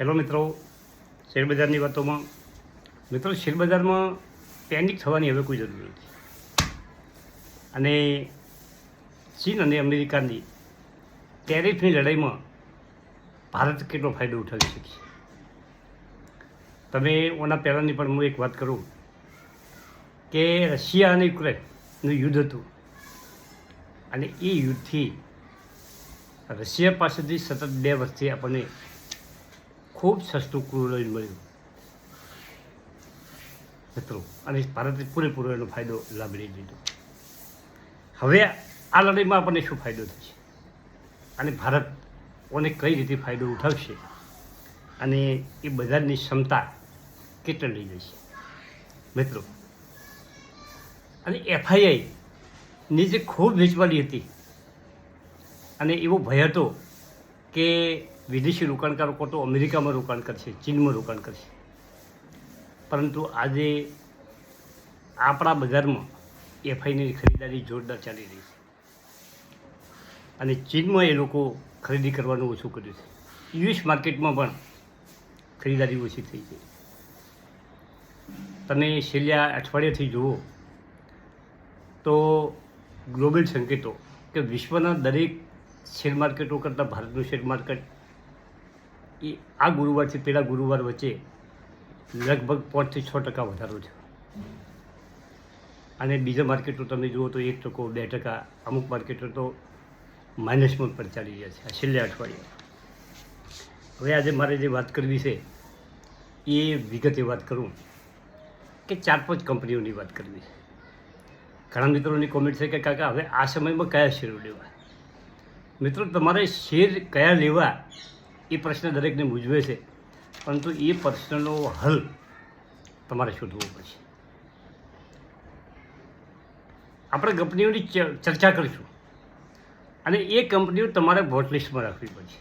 Hello મિત્રો, શેરબજારની વાતોમાં. મિત્રો, શેરબજારમાં પેનિક થવાની હવે કોઈ જરૂર નથી. અને ચીન અને અમેરિકાની ટેરિફની લડાઈમાં ભારત કેટલો ફાયદો ઉઠાવી શકશે તમે ઓના પહેલાંની પણ હું એક વાત કરું કે રશિયા અને યુક્રેનનું યુદ્ધ હતું. અને એ યુદ્ધથી રશિયા પાસેથી સતત બે વર્ષથી આપણને ખૂબ સસ્તું ક્રૂડ મળ્યું મિત્રો, અને ભારતે પૂરેપૂરો એનો ફાયદો લાભી લીધો. હવે આ લડાઈમાં આપણને શું ફાયદો થશે? અને ભારત કોને કઈ રીતે ફાયદો ઉઠાવશે? અને એ બધાની ક્ષમતા કેટલી જશે? મિત્રો, અને એફઆઈઆઈ જે ખૂબ વેચવાલી હતી, અને એવો ભય હતો કે વિદેશી રોકાણકારો કો તો અમેરિકામાં રોકાણ કરશે, ચીનમાં રોકાણ કરશે. પરંતુ આજે આપણા બજારમાં એફઆઈની ખરીદારી જોરદાર ચાલી રહી છે. અને ચીનમાં એ લોકો ખરીદી કરવાનું ઓછું કર્યું છે. યુએસ માર્કેટમાં પણ ખરીદારી ઓછી થઈ છે તમે છેલ્લા અઠવાડિયાથી જુઓ તો ગ્લોબલ સંકેતો કે વિશ્વના દરેક શેર માર્કેટો કરતાં ભારતનું શેર માર્કેટ એ આ ગુરુવારથી પેલા ગુરુવાર વચ્ચે લગભગ પાંચથી છ ટકા વધારો છે અને બીજા માર્કેટો તમે જુઓ તો એક ટકો, બે ટકા, અમુક માર્કેટો તો માઇનસમાં પણ ચાલી રહ્યા છે, આ છેલ્લા અઠવાડિયે. હવે આજે મારે જે વાત કરવી છે, એ વિગતે વાત કરું કે ચાર પાંચ કંપનીઓની વાત કરવી છે. ઘણા મિત્રોની કોમેન્ટ છે કે કાકા, હવે આ સમયમાં કયા શેરો લેવા? મિત્રો, તમારે શેર કયા લેવા? એ પ્રશ્ન દરેકને મૂંઝવે છે. પરંતુ એ પ્રશ્નનો હલ તમારે શોધવો પડશે. આપણે કંપનીઓની ચર્ચા કરીશું. અને એ કંપનીઓ તમારે વોટ લિસ્ટમાં રાખવી પડશે.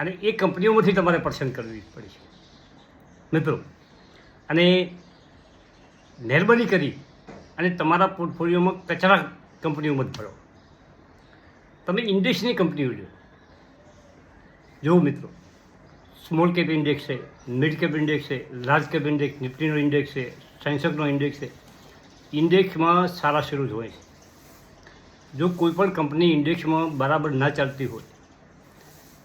અને એ કંપનીઓમાંથી તમારે પસંદ કરવી પડશે. મિત્રો, અને મહેરબાની કરી અને તમારા પોર્ટફોલિયોમાં કચરા કંપનીઓમાં જ ભરો. તમે ઇન્ડસ્ટ્રીની કંપનીઓ લો જુઓ મિત્રો સ્મોલ કેપ ઇન્ડેક્સ છે મિડ કેપ ઇન્ડેક્સ છે લાર્જ કેપ ઇન્ડેક્સ નિફ્ટીનો ઇન્ડેક્સ છે સેન્સેક્સનો ઇન્ડેક્સ છે ઇન્ડેક્સમાં સારા શેરો જ હોય છે. જો કોઈ પણ કંપની ઇન્ડેક્સમાં બરાબર ના ચાલતી હોય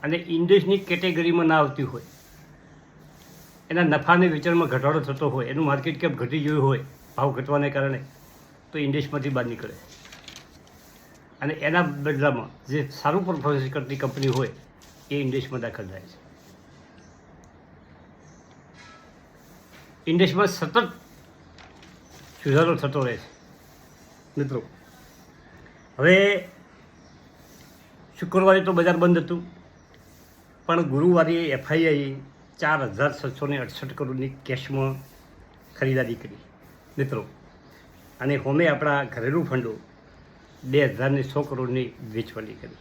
અને ઇન્ડેક્સની કેટેગરીમાં ના આવતી હોય, એના નફાને વેચાણમાં ઘટાડો થતો હોય, એનું માર્કેટ કેપ ઘટી ગયું હોય, ભાવ ઘટવાને કારણે, તો ઇન્ડેક્સમાંથી બહાર નીકળે. અને એના બદલામાં જે સારું પરફોર્મન્સ કરતી કંપની હોય એ ઇન્ડેક્સમાં દાખલ થાય છે. ઇન્ડેક્સમાં સતત સુધારો થતો રહે છે. મિત્રો, હવે શુક્રવારે તો બજાર બંધ હતું, પણ ગુરુવારે એફઆઈઆઈ ચાર હજાર છસો ને અડસઠ કરોડની કેશમાં ખરીદારી કરી. મિત્રો, અને હોમે આપણા ઘરેલું ફંડો બે હજારને સો કરોડની વેચવાની કરી.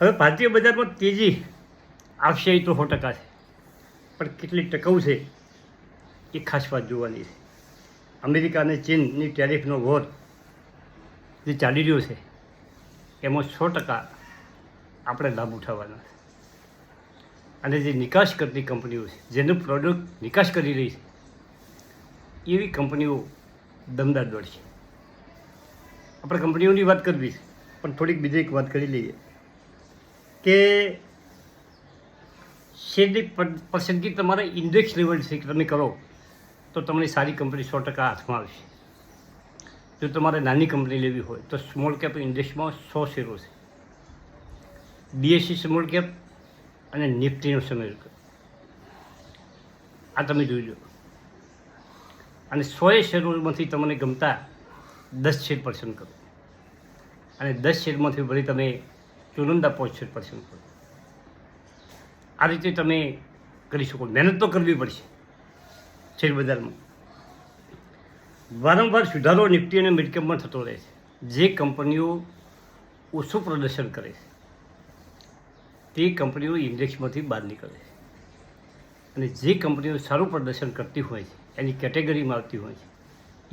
હવે ભારતીય બજારમાં તેજી આવશે એ તો સો ટકા છે. પણ કેટલી ટકાઉ છે એ ખાસ વાત જોવાની છે. અમેરિકા અને ચીનની ટેરિફનો વોર જે ચાલી રહ્યો છે, એમાં સો ટકા આપણે લાભ ઉઠાવવાના છે. અને જે નિકાસ કરતી કંપનીઓ છે, જેનું પ્રોડક્ટ નિકાસ કરી રહી છે, એવી કંપનીઓ દમદાર દોડશે આપણે કંપનીઓની વાત કરવી છે, પણ થોડીક બીજી એક વાત કરી લઈએ. કે શેરની પસંદગી તમારે ઇન્ડેક્સ લેવલ છે, કે તમે કરો, તો તમને સારી કંપની સો ટકા હાથમાં આવશે. જો તમારે નાની કંપની લેવી હોય, તો સ્મોલ કેપ ઇન્ડેક્સમાં સો શેરો છે. બીએસસી સ્મોલ કેપ અને નિફ્ટીનો સમય આ તમે જોઈ લો. અને સોએ શેરોમાંથી તમને ગમતા દસ શેર પસંદ કરો. અને દસ શેરમાંથી ભલે તમે ચુનંદા પહોંચશે પસંદ આ રીતે તમે કરી શકો. મહેનત તો કરવી પડશે. શેરબજારમાં વારંવાર સુધારો નિફ્ટી અને મિડકેપમાં થતો રહે છે. જે કંપનીઓ ઓછું પ્રદર્શન કરે છે, તે કંપનીઓ ઇન્ડેક્સમાંથી બહાર નીકળે છે. અને જે કંપનીઓ સારું પ્રદર્શન કરતી હોય છે, એની કેટેગરીમાં આવતી હોય છે,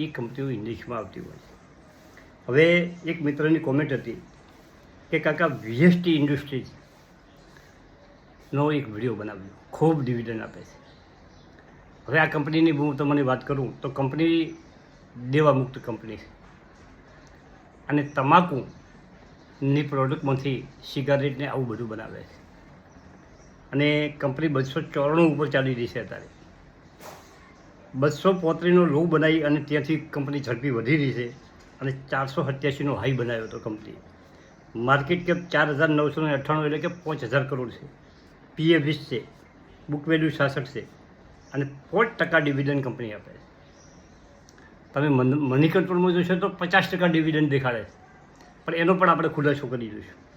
એ કંપનીઓ ઇન્ડેક્સમાં આવતી હોય છે. હવે એક મિત્રની કોમેન્ટ હતી કે કાકા વીએસટી ઇન્ડસ્ટ્રીઝ નો એક વીડિયો બનાવ્યો. ખૂબ ડિવિડન્ડ આપે છે. હવે આ કંપનીની હું તમને વાત કરું, તો કંપની દેવા મુક્ત કંપની છે. અને તમાકુની પ્રોડક્ટમાંથી સિગારેટને આવું બધું બનાવે છે. અને કંપની બસો ચોરાણું ઉપર ચાલી રહી છે અત્યારે. બસો પોત્રીનો લો બનાવી અને ત્યાંથી કંપની ઝડપી વધી રહી છે. અને ચારસો સત્યાસીનો હાઈ બનાવ્યો હતો કંપની માર્કેટ કેપ ચાર હજાર નવસો ને અઠ્ઠાણું એટલે કે પાંચ હજાર કરોડ છે. પીએ વીસ છે, બુક વેલ્યુ સાસઠ છે અને પાંચ ટકા ડિવિડન્ડ કંપની આપે છે. તમે મન- કંટ્રોલમાં જોશો તો પચાસ ટકા ડિવિડન્ડ દેખાડે છે. પણ એનો પણ આપણે ખુલાસો કરી દઈશું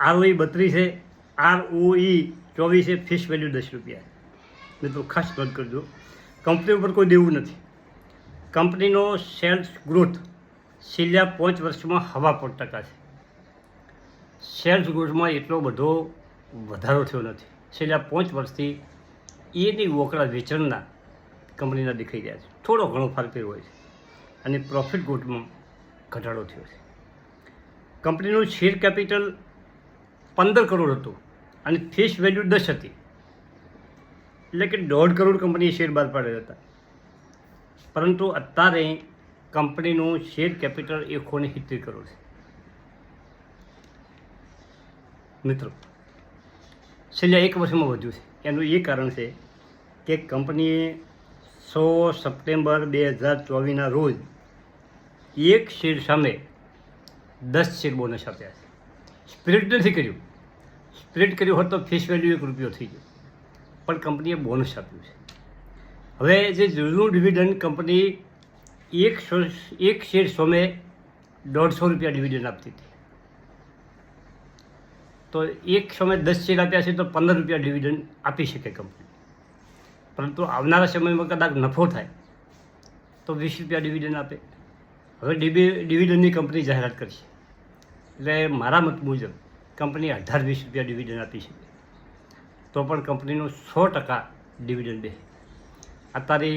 આરઓઈ બત્રીસ છે, આરઓઈ ચોવીસ છે ફિશ વેલ્યુ દસ રૂપિયા મિત્રો ખાસ નોંધ કરજો, કંપની ઉપર કોઈ દેવું નથી. કંપનીનો સેલ્સ ગ્રોથ છેલ્લા પાંચ વર્ષમાં હવા પાંચ ટકા છે. શેર્સ ગ્રોથમાં એટલો બધો વધારો થયો નથી. છેલ્લા પાંચ વર્ષથી એની વોકડા વેચાણના કંપનીના દેખાઈ રહ્યા છે. થોડો ઘણો ફરક હોય છે. અને પ્રોફિટ ગુડમાં ઘટાડો થયો છે. કંપનીનું શેર કેપિટલ પંદર કરોડ હતું અને ફેસ વેલ્યુ દસ હતી. એટલે કે દોઢ કરોડ કંપનીએ શેર બહાર પાડેલા હતા. પરંતુ અત્યારે કંપનીનું શેર કેપિટલ એકસો ને સિત્તેર કરોડ છે. મિત્રો, છેલ્લા એક વર્ષમાં વધ્યું છે. એનું એ કારણ છે કે કંપનીએ સો સપ્ટેમ્બર બે હજાર ચોવીસના રોજ એક શેર સામે દસ શેર બોનસ આપ્યા છે. સ્પ્રિટ નથી કર્યું. સ્પ્રિટ કર્યું હોત તો ફેસ વેલ્યુ એક રૂપિયો થઈ ગયો. પણ કંપનીએ બોનસ આપ્યું છે. હવે જે જૂનું ડિવિડન્ડ કંપની એક સો એક શેર સોમે દોઢસો રૂપિયા ડિવિડન્ડ આપતી હતી. તો એક સમય દસ શેર આપ્યા છે તો પંદર રૂપિયા ડિવિડન્ડ આપી શકે કંપની પરંતુ આવનારા સમયમાં કદાચ નફો થાય, તો વીસ રૂપિયા ડિવિડન્ડ આપે. હવે ડિવિ ડિવિડન્ડની કંપની જાહેરાત કરશે એટલે મારા મત મુજબ કંપની અઢાર વીસ રૂપિયા ડિવિડન્ડ આપી શકે. તો પણ કંપનીનું સો ટકા ડિવિડન્ડ બે અત્યારે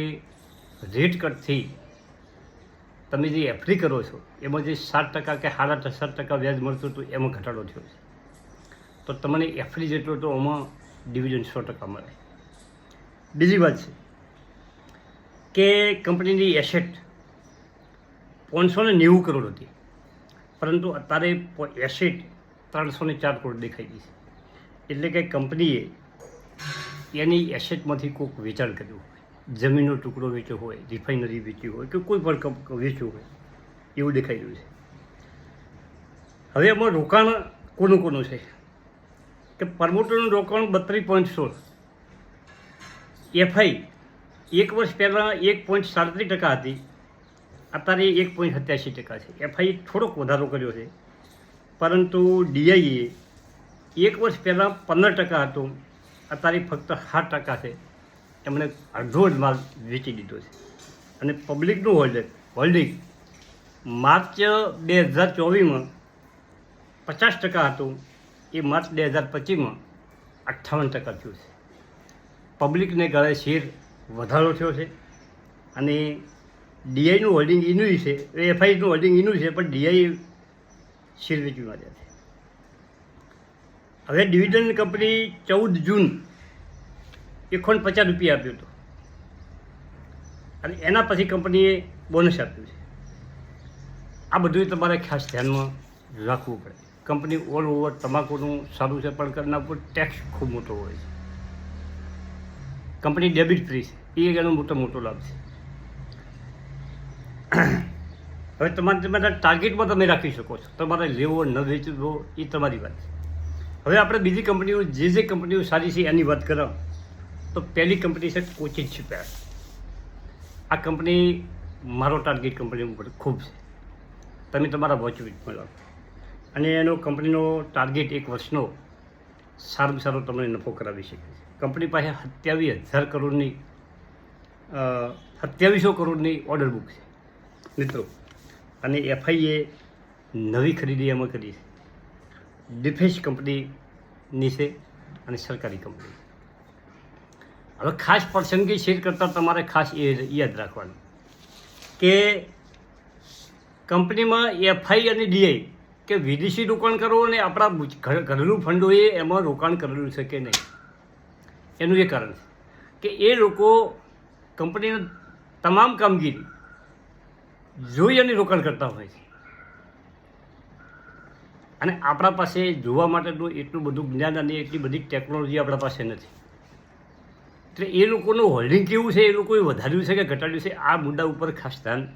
રેટ કટથી તમે જે એફડી કરો છો, એમાં જે સાત ટકા કે સાડા સાત ટકા વ્યાજ મળતું હતું, એમાં ઘટાડો થયો છે. તો તમને એફડી જેટલો તો આમાં ડિવિઝન સો ટકા મળે. બીજી વાત છે કે કંપનીની એસેટ પાંચસો ને નેવું કરોડ હતી, પરંતુ અત્યારે એસેટ ત્રણસો ને ચાર કરોડ દેખાઈ ગઈ છે. એટલે કે કંપનીએ એની એસેટમાંથી કોઈક વેચાણ કર્યું. જમીનનો ટુકડો વેચ્યો હોય, રિફાઇનરી વેચી હોય કે કોઈ પણ વેચ્યું હોય, એવું દેખાઈ રહ્યું છે. હવે એમાં રોકાણ કોનું કોનું છે? કે પ્રમોટરનું રોકાણ બત્રીસ પોઈન્ટ સોળ. એફઆઈ એક વર્ષ પહેલાં એક પોઈન્ટ સાડત્રીસ ટકા હતી, અત્યારે એક પોઈન્ટ સત્યાસી ટકા છે. એફઆઈ થોડોક વધારો કર્યો છે, પરંતુ ડીઆઈએ એક વર્ષ પહેલાં પંદર ટકા હતો, અત્યારે ફક્ત સાત ટકા છે. એમણે અડધો જ માલ વેચી દીધો છે. અને પબ્લિકનું હોલ્ડર હોલ્ડિંગ માર્ચ બે હજાર ચોવીસમાં પચાસ ટકા હતું. એ માર્ચ બે હજાર પચીસમાં અઠ્ઠાવન ટકા થયું છે. પબ્લિકને ગળે શેર વધારો થયો છે. અને ડીઆઈનું હોલ્ડિંગ એનું છે. એફઆઈનું હોલ્ડિંગ એનું છે, પણ ડીઆઈ શેર વેચી માર્યા છે. હવે ડિવિડન્ડ કંપની ચૌદ જૂન એકોણ પચાસ રૂપિયા આપ્યો હતો. અને એના પછી કંપનીએ બોનસ આપ્યું છે. આ બધું તમારે ખાસ ધ્યાનમાં રાખવું પડે. કંપની ઓલ ઓવર તમાકુનું સારું છે, પણ કરના ઉપર ટેક્સ ખૂબ મોટો હોય છે. કંપની ડેબિટ ફ્રી છે. એ એનો મોટો મોટો લાભ છે. હવે તમારે તમારા ટાર્ગેટમાં તમે રાખી શકો છો. તમારે લેવો, ન વેચવો, એ તમારી વાત છે. હવે આપણે બીજી કંપનીઓ, જે જે કંપનીઓ સારી છે એની વાત કરો તો પહેલી કંપની છે કોચિન શિપયાર્ડ. આ કંપની મારો ટાર્ગેટ કંપની ઉપર ખૂબ છે. તમે તમારા વોચ મળો અને એનો કંપનીનો ટાર્ગેટ એક વર્ષનો સારું સારો તમને નફો કરાવી શકે છે. કંપની પાસે સત્યાવીસ હજાર કરોડની સત્યાવીસો કરોડની ઓર્ડર બુક છે. મિત્રો, અને એફઆઈએ નવી ખરીદી એમાં કરી છે. ડિફેન્સ કંપનીની છે અને સરકારી કંપની હવે ખાસ પસંદગી શેર કરતાં તમારે ખાસ એ યાદ રાખવાનું કે કંપનીમાં એફઆઈ અને ડીઆઈ કે વિદેશી રોકાણ કરવું અને આપણા ઘરનું ફંડ ફંડોએ એમાં રોકાણ કરેલું છે કે નહીં? એનું એ કારણ છે કે એ લોકો કંપનીની તમામ કામગીરી જોઈ અને રોકાણ કરતા હોય છે. અને આપણા પાસે જોવા માટેનું એટલું બધું જ્ઞાન અને એટલી બધી ટેકનોલોજી આપણા પાસે નથી. એટલે એ લોકોનું હોલ્ડિંગ કેવું છે? એ લોકોએ વધાર્યું છે કે ઘટાડ્યું છે? આ મુદ્દા ઉપર ખાસ ધ્યાન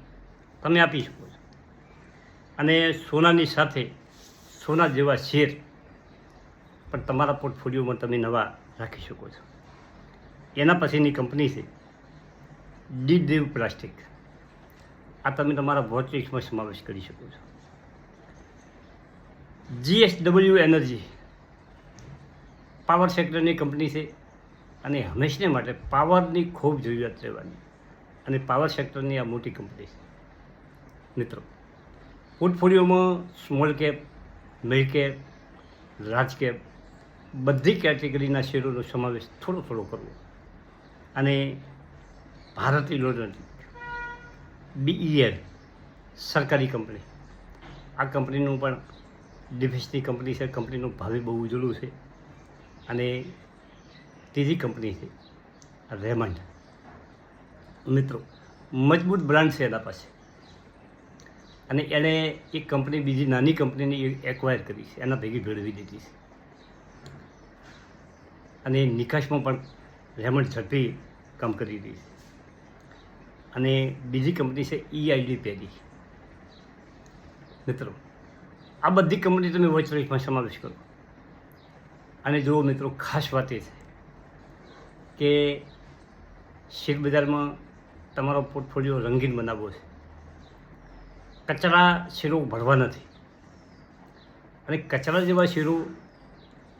તમે આપી શકો છો. અને સોનાની સાથે સોના જેવા શેર પણ તમારા પોર્ટફોલિયોમાં તમે નવા રાખી શકો છો. એના પછીની કંપની છે ડી દેવ પ્લાસ્ટિક. આ તમે તમારા વોચ સમાવેશ કરી શકો છો. JSW Energy. પાવર સેક્ટરની કંપની છે અને હંમેશને માટે પાવરની ખૂબ જરૂરિયાત રહેવાની. અને પાવર સેક્ટરની આ મોટી કંપની છે. મિત્રો, પોર્ટફોલિયોમાં small cap mid cap large cap, બધી કેટેગરીના શેરોનો સમાવેશ થોડો થોડો કરવો. અને ભારતીય ઇલેક્ટ્રોનિક બીઈએલ, સરકારી કંપની. આ કંપનીનું પણ ડિફેન્સની કંપની છે. કંપનીનું ભાવિ બહુ ઉજળું છે. અને ત્રીજી કંપની છે, રેમંડ. મિત્રો, મજબૂત બ્રાન્ડ છે એના પાસે. અને એણે એક કંપની, બીજી નાની કંપનીને એક્વાયર કરી છે, એના ભેગી ભેળવી દીધી છે. અને નિકાસમાં પણ રેમંડ ઝડપી કામ કરી રહી છે. અને બીજી કંપની છે ઈઆઈડી પેરી. મિત્રો, આ બધી કંપની તમે વોચ લિસ્ટમાં સમાવેશ કરો. અને જુઓ મિત્રો, ખાસ વાત એ છે. કે શેર બજારમાં તમારો પોર્ટફોલિયો રંગીન બનાવવો છે. કચરા શેરો ભરવા નથી. અને કચરા જેવા શેરો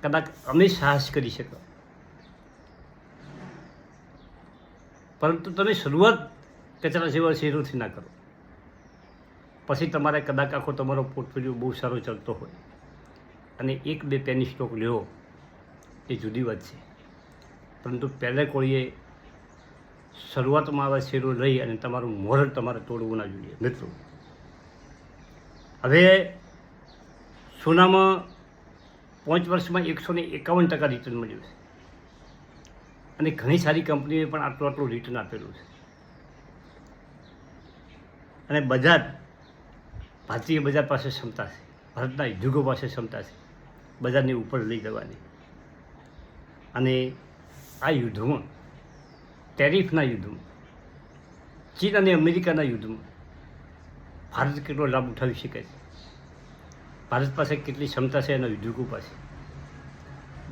કદાચ અમે સાહસ કરી શકો પરંતુ તમે શરૂઆત કચરા જેવા શેરોથી ના કરો. પછી તમારે કદાચ આખો તમારો પોર્ટફોલિયો બહુ સારો ચાલતો હોય. અને એક બે પેની સ્ટોક લેવો એ જુદી વાત છે. પરંતુ પહેલે કોળીએ શરૂઆતમાં આવા શેરો લઈ અને તમારું મોરલ તમારે તોડવું ના જોઈએ. મિત્રો હવે સોનામાં પાંચ વર્ષમાં એકસો ને એકાવન ટકા રિટર્ન મળ્યું છે. અને ઘણી સારી કંપનીઓએ પણ આટલું આટલું રિટર્ન આપેલું છે. અને બજાર ભારતીય બજાર પાસે ક્ષમતા છે. ભારતના ઉદ્યોગો પાસે ક્ષમતા છે. બજારની ઉપર લઈ જવાની. અને આ યુદ્ધમાં, ટેરિફના યુદ્ધમાં, ચીન અને અમેરિકાના યુદ્ધમાં ભારત કેટલો લાભ ઉઠાવી શકે છે? ભારત પાસે કેટલી ક્ષમતા છે એના ઉદ્યોગો પાસે?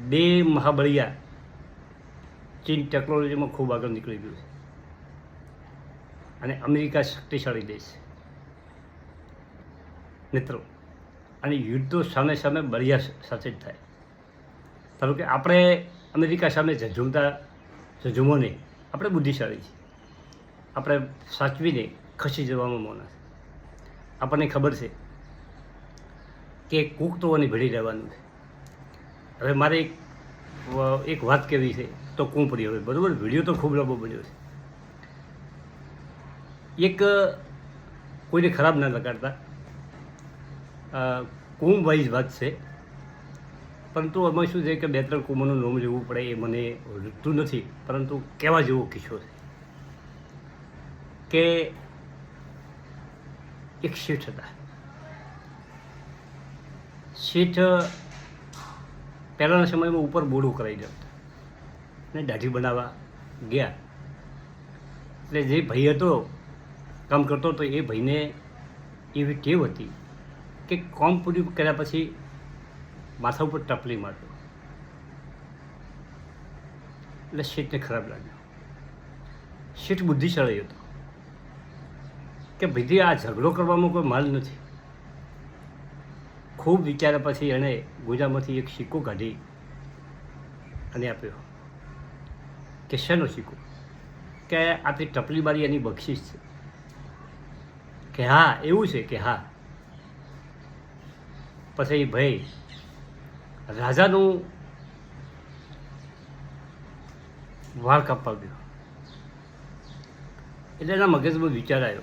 બે મહાબળિયા ચીન ટેકનોલોજીમાં ખૂબ આગળ નીકળી ગયું છે. અને અમેરિકા શક્તિશાળી દેશ છે. મિત્રો, અને યુદ્ધો સામે સામે બળિયા સાથે જ થાય. ધારો કે આપણે અમેરિકા સામે ઝઝૂમતા ઝઝુમો નહીં આપણે બુદ્ધિશાળી છીએ. આપણે સાચવીને ખસી જવામાં મોના છે આપણને ખબર છે કે કૂક તો અને ભેળી રહેવાનું છે. હવે મારે એક એક વાત કહેવી છે તો કુંપડી હવે? બરાબર? વીડિયો તો ખૂબ લાંબો બન્યો છે. એક, કોઈને ખરાબ ના લગાડતા. કુંભ વાત છે? પરંતુ એમાં શું છે કે બે ત્રણ કુમારનું નામ લેવું પડે એ મને રૂતું નથી. પરંતુ કહેવા જેવો કિસ્સો છે. કે એક શેઠ હતા. શેઠ પહેલાંના સમયમાં ઉપર બોડું કરાવી જતા અને દાઢી બનાવવા ગયા. એટલે જે ભાઈ હતો, કામ કરતો હતો એ ભાઈને એવી ટેવ હતી કે કોમ પૂરી કર્યા પછી માથા ઉપર ટપલી મારતો. એટલે શેઠને ખરાબ લાગ્યો. શેઠ બુદ્ધિશાળી હતો. કે ભાઈથી આ ઝઘડો કરવામાં કોઈ માલ નથી. ખૂબ વિચાર્યા પછી એણે ગુજામાંથી એક સિક્કો કાઢી અને આપ્યો. કે શેનો સિક્કો? કે આપણી ટપલી મારી એની બક્ષિસ છે. કે હા, એવું છે કે હા. પછી ભાઈ રાજાનું વાળ કાપવા ગયો. એટલે એના મગજમાં વિચાર આવ્યો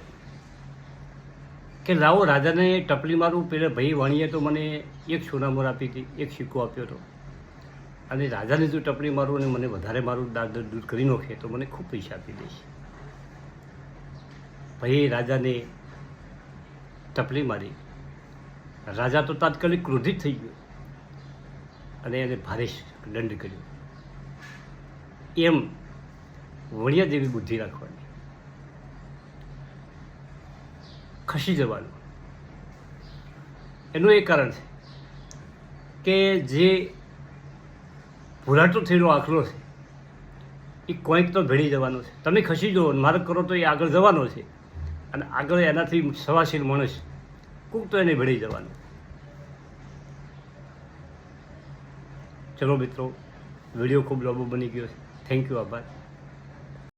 કે લાવો રાજાને ટપલી મારું, પેલે ભાઈ વણીએ તો મને એક સોનામોર આપી હતી, એક સિક્કો આપ્યો હતો. અને રાજાને જો ટપલી મારું અને મને વધારે મારું દાદ દૂર કરી નાખે તો મને ખૂબ પૈસા આપી દઈશ. ભાઈ રાજાને ટપલી મારી. રાજા તો તાત્કાલિક ક્રોધિત થઈ ગયો. અને એને ભારે દંડ કર્યો. એમ વણિયા જેવી બુદ્ધિ રાખવાની. ખસી જવાનું. એનું એ કારણ છે કે જે ભૂલાટો થયેલો આખલો છે, એ કોઈક તો ભેળી જવાનો છે. તમે ખસી જુઓ, માર્ગ કરો તો એ આગળ જવાનો છે. અને આગળ એનાથી સવાશીલ માણસ કોક તો એને ભેળી જવાનું. ચલો મિત્રો વીડિયો ખૂબ લાંબો બની ગયો છે. થેન્ક યુ આભાર.